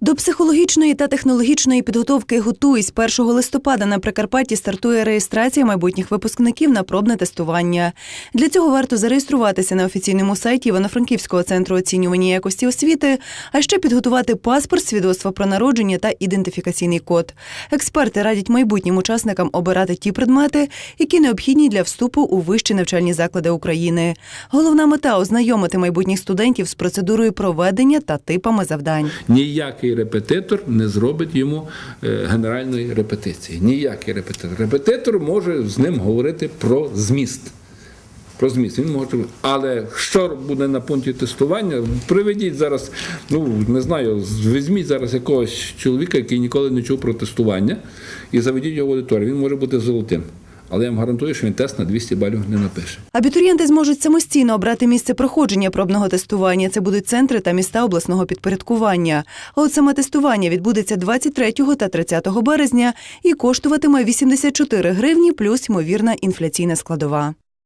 До психологічної та технологічної підготовки готуйсь 1 листопада на Прикарпатті стартує реєстрація майбутніх випускників на пробне тестування. Для цього варто зареєструватися на офіційному сайті Івано-Франківського центру оцінювання якості освіти, а ще підготувати паспорт, свідоцтво про народження та ідентифікаційний код. Експерти радять майбутнім учасникам обирати ті предмети, які необхідні для вступу у вищі навчальні заклади України. Головна мета ознайомити майбутніх студентів з процедурою проведення та типами завдань. Ніякий репетитор не зробить йому е, генеральної репетиції. Ніякий репетитор. Репетитор може з ним говорити про зміст. Про зміст він може, але що буде на пункті тестування? Приведіть зараз, ну не знаю, візьміть зараз якогось чоловіка, який ніколи не чув про тестування, і заведіть його в аудиторію. Він може бути золотим. Але я вам гарантую, що він тест на 200 балів не напише. Абітурієнти зможуть самостійно обрати місце проходження пробного тестування. Це будуть центри та міста обласного підпорядкування. А от саме тестування відбудеться 23 та 30 березня і коштуватиме 84 гривні плюс ймовірна інфляційна складова.